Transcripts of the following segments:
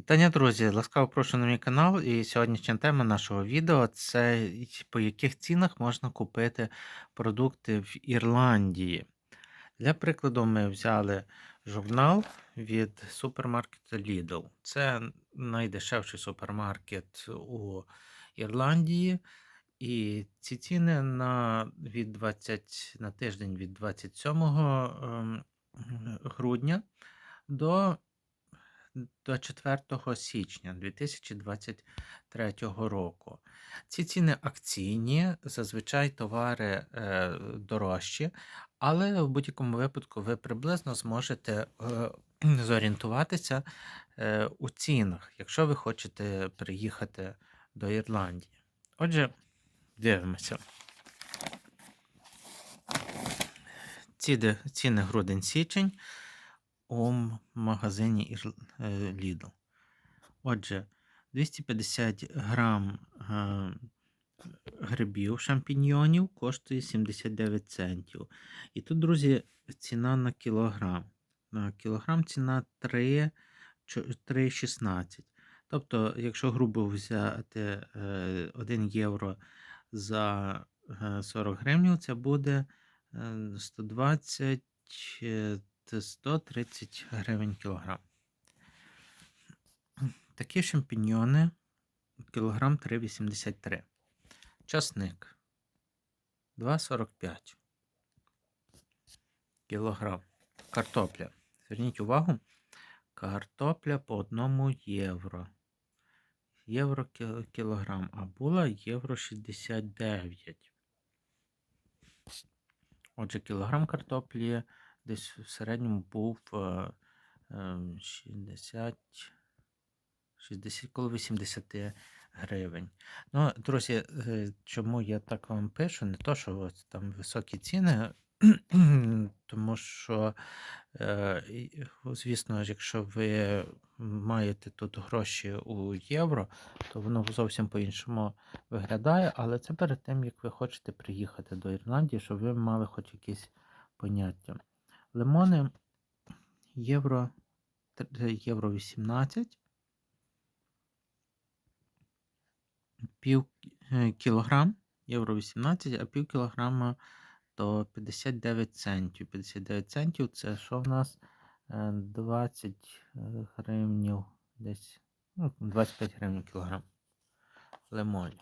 Вітання, друзі! Ласкаво прошу на мій канал. І сьогоднішня тема нашого відео це по яких цінах можна купити продукти в Ірландії. Для прикладу, ми взяли журнал від супермаркету Lidl. Це найдешевший супермаркет у Ірландії. І ці ціни на, від 20, на тиждень від 27 ем, грудня до до 4 січня 2023 року. Ці ціни акційні, зазвичай товари е, дорожчі, але в будь-якому випадку ви приблизно зможете е, зорієнтуватися е, у цінах, якщо ви хочете приїхати до Ірландії. Отже, дивимося. Ціни грудень-січень у магазині е, Lidl. Отже, 250 грам е, грибів шампіньйонів коштує 79 центів. І тут, друзі, ціна на кілограм. На кілограм ціна 3,16. Тобто, якщо грубо взяти е, 1 євро за е, 40 гривень, це буде е, 120 е, це 130 гривень кілограм. Такі шампіньйони кілограм 3,83. Часник 2,45 кілограм. Картопля. Зверніть увагу, картопля по 1 євро. Євро кілограм, а була євро 69. Отже, кілограм картоплі десь в середньому був е, е, 60, 60 коло 80 гривень. Ну, друзі, е, чому я так вам пишу? Не то, що ось там високі ціни, тому що, е, звісно, якщо ви маєте тут гроші у євро, то воно зовсім по-іншому виглядає, але це перед тим, як ви хочете приїхати до Ірландії, щоб ви мали хоч якісь поняття. Лимони євро, євро 18, пів е, кілограм, євро 18, а пів кілограма то 59 центів. 59 центів це що в нас? Е, 20 гривнів десь, ну, 25 гривень кілограм лимонів.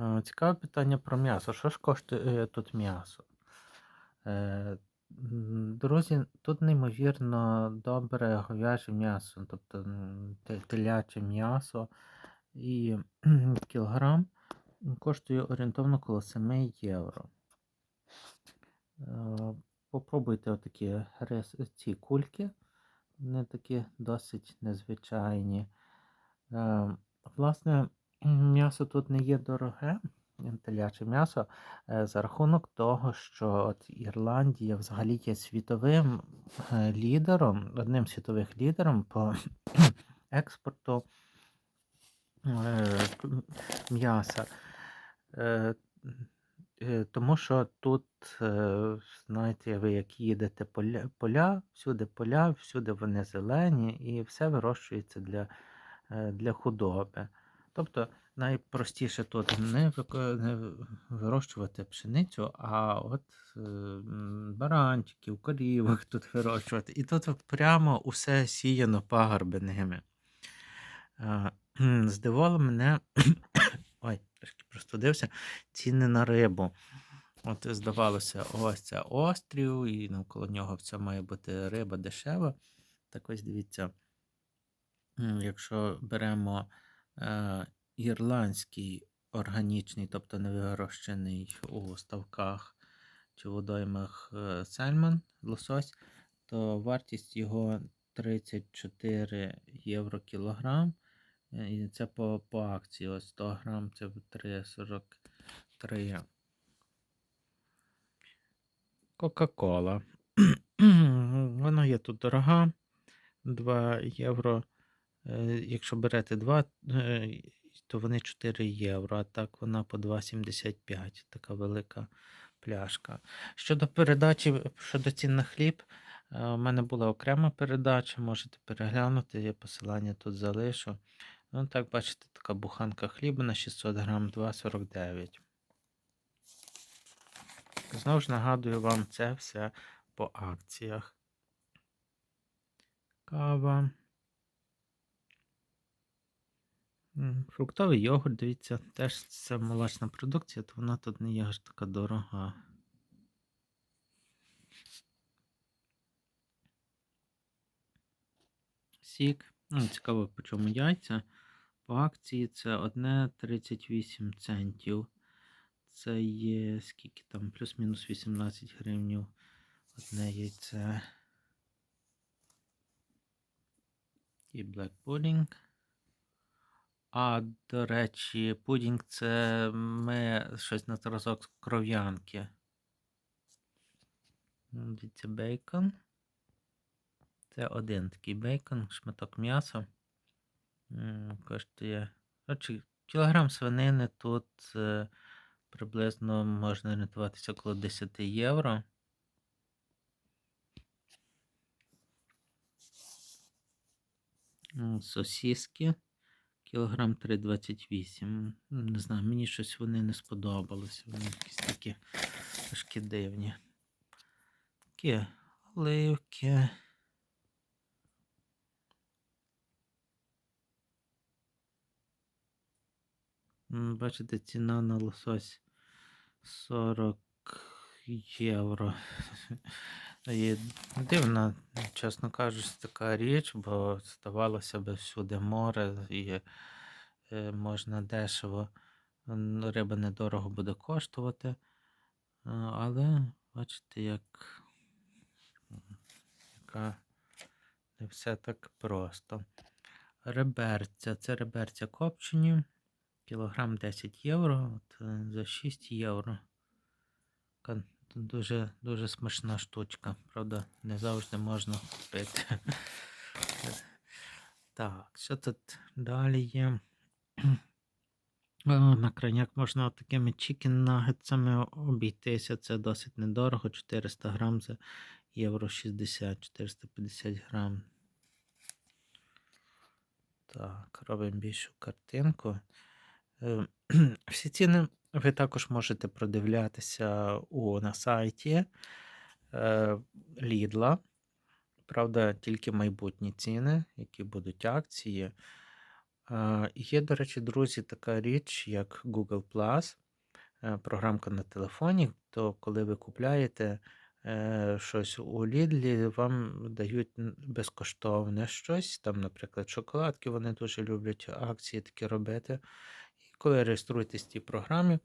Е, Цікаве питання про м'ясо. Що ж коштує е, тут м'ясо? Е, Друзі, тут неймовірно добре говяже м'ясо, тобто теляче м'ясо і кілограм коштує орієнтовно коло 7 євро. Е, Попробуйте отакі ці кульки, вони такі досить незвичайні. Е, Власне, м'ясо тут не є дороге, теляче м'ясо, е, за рахунок того, що от Ірландія взагалі є світовим е, лідером, одним світових лідером по експорту е, м'яса. Тому що тут, знаєте, ви як їдете поля, поля, всюди поля, всюди вони зелені, і все вирощується для, для худоби. Тобто найпростіше тут не, вирощувати пшеницю, а от е, баранчиків, корівок тут вирощувати. І тут прямо усе сіяно пагорбинами. Е, Здивувало мене, ой, трошки простудився, ціни на рибу. От здавалося, ось це острів, і навколо нього все має бути риба дешева. Так ось дивіться, якщо беремо е, ірландський органічний, тобто не вирощений у ставках чи водоймах е, сальмон, лосось, то вартість його 34 євро кілограм. Е, І це по, по акції. Ось 100 грам це 3,43. Кока-кола. Вона є тут дорога. 2 євро. Е, Якщо берете 2, е, то вони 4 євро, а так вона по 2,75. Така велика пляшка. Щодо передачі, щодо цін на хліб, Е, У мене була окрема передача, можете переглянути, я посилання тут залишу. Ну, так, бачите, така буханка хліба на 600 грам 2,49. Знову ж нагадую вам, це все по акціях. Кава. М, Фруктовий йогурт, дивіться, теж це молочна продукція, то вона тут не є аж така дорога. Сік. Ну, цікаво, по чому яйця. По акції це 1,38 центів. Це є скільки там, плюс-мінус 18 гривнів. Одне яйце. І Black Pudding. А, до речі, пудінг це ми щось на зразок кров'янки. Дивіться, бейкон. Це один такий бейкон, шматок м'яса. Коштує. Коротше, кілограм свинини тут е, приблизно можна орієнтуватися около 10 євро. М, Сосиски. Кілограм 3,28. Не знаю, мені щось вони не сподобалися. Вони якісь такі трошки дивні. Такі оливки. Бачите, ціна на лосось 40 євро. І дивна, чесно кажучи, така річ, бо здавалося б всюди море і е, можна дешево, риба недорого буде коштувати. Але бачите, як яка не все так просто. Реберця. Це реберця копчені. Кілограм 10 євро. От, е, за 6 євро. Дуже, дуже смачна штучка. Правда, не завжди можна купити. Так, що тут далі є? На крайняк можна такими чікен нагетсами обійтися. Це досить недорого. 400 грам за євро 60, 450 грам. Так, робимо більшу картинку. Е, Всі ціни ви також можете продивлятися у, на сайті е, Lidl. Правда, тільки майбутні ціни, які будуть акції. Е, Є, до речі, друзі, така річ, як Google Plus, е, програмка на телефоні. То коли ви купляєте е, щось у Lidl, вам дають безкоштовне щось. Там, наприклад, шоколадки, вони дуже люблять акції такі робити. Коли реєструєтесь в цій програмі,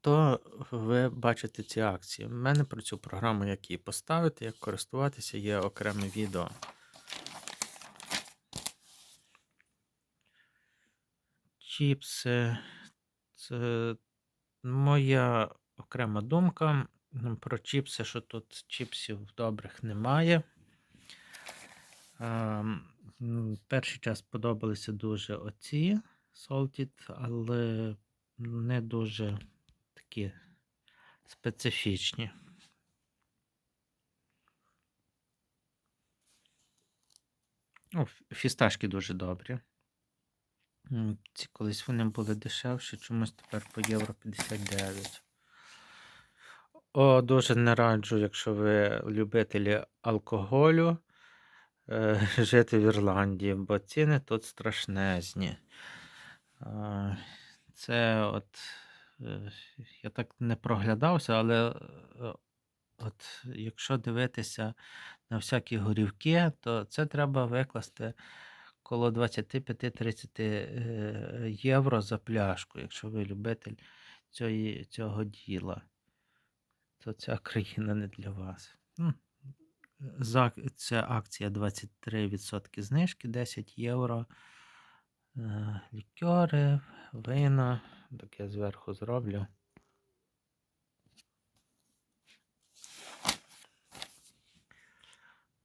то ви бачите ці акції. У мене про цю програму, як її поставити, як користуватися, є окреме відео. Чіпси. Це моя окрема думка про чіпси, що тут чіпсів добрих немає. Ем, Перший час подобалися дуже оці Salted, але не дуже такі специфічні. Ф- фісташки дуже добрі. Ці колись вони були дешевші, чомусь тепер по євро 59. О, дуже не раджу, якщо ви любителі алкоголю, е, жити в Ірландії, бо ціни тут страшнезні. Це от е, я так не проглядався, але е, от якщо дивитися на всякі горівки, то це треба викласти коло 25-30 е, євро за пляшку, якщо ви любитель цієї, цього діла, то ця країна не для вас. Ну, це акція 23% знижки, 10 євро. Е, Лікери, вина. Так я зверху зроблю.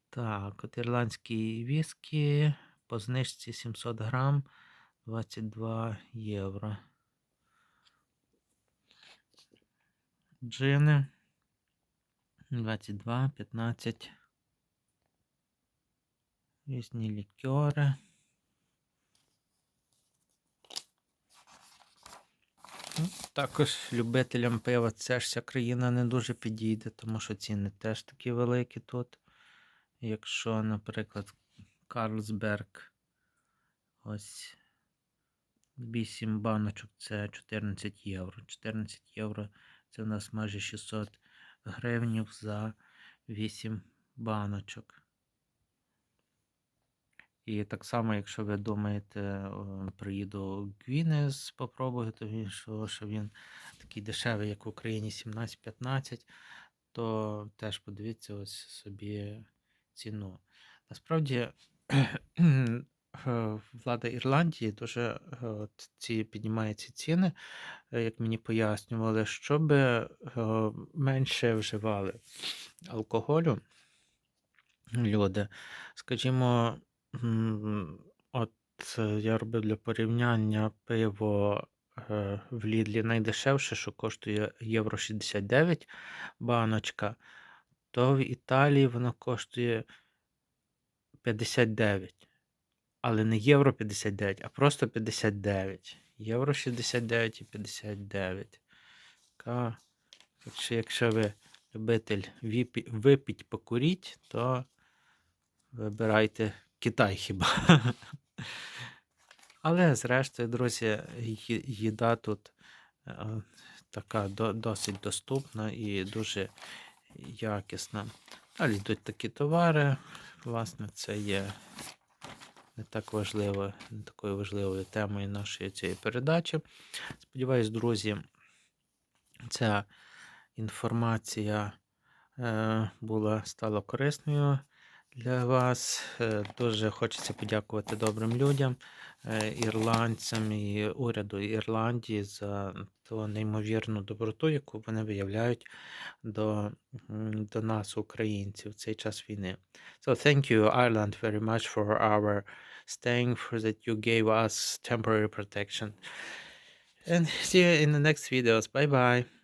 Так, от ірландські віскі по знижці 700 грам 22 євро. Джини. 22, 15. Різні лікери. Також любителям пива ця ж вся країна не дуже підійде, тому що ціни теж такі великі тут. Якщо, наприклад, Карлсберг ось 8 баночок це 14 євро. 14 євро це у нас майже 600 гривнів за 8 баночок. І так само, якщо ви думаєте, приїду Гвінес, попробую, то він, що, що він такий дешевий, як в Україні 17-15, то теж подивіться ось собі ціну. Насправді, е, влада Ірландії дуже е, от ці піднімає ці ціни, е, як мені пояснювали, щоб е, менше вживали алкоголю люди. Скажімо, от е, я робив для порівняння пиво е, в Лідлі найдешевше, що коштує євро 69 баночка, то в Італії воно коштує 59. Але не євро 59, а просто 59. Євро 69 і 59. Така. Так якщо ви любитель випіть покуріть, то вибирайте Китай хіба. Але, зрештою, друзі, їда тут е, така до- досить доступна і дуже якісна. Далі йдуть такі товари. Власне, це є не так важливо, не такою важливою темою нашої цієї передачі. Сподіваюсь, друзі, ця інформація е, була стала корисною для вас. Е, Дуже хочеться подякувати добрим людям, е, ірландцям і уряду Ірландії за ту неймовірну доброту, яку вони виявляють до, до нас, українців, в цей час війни. So thank you, Ireland, very much for our staying, for that you gave us temporary protection. And see you in the next videos. Bye bye.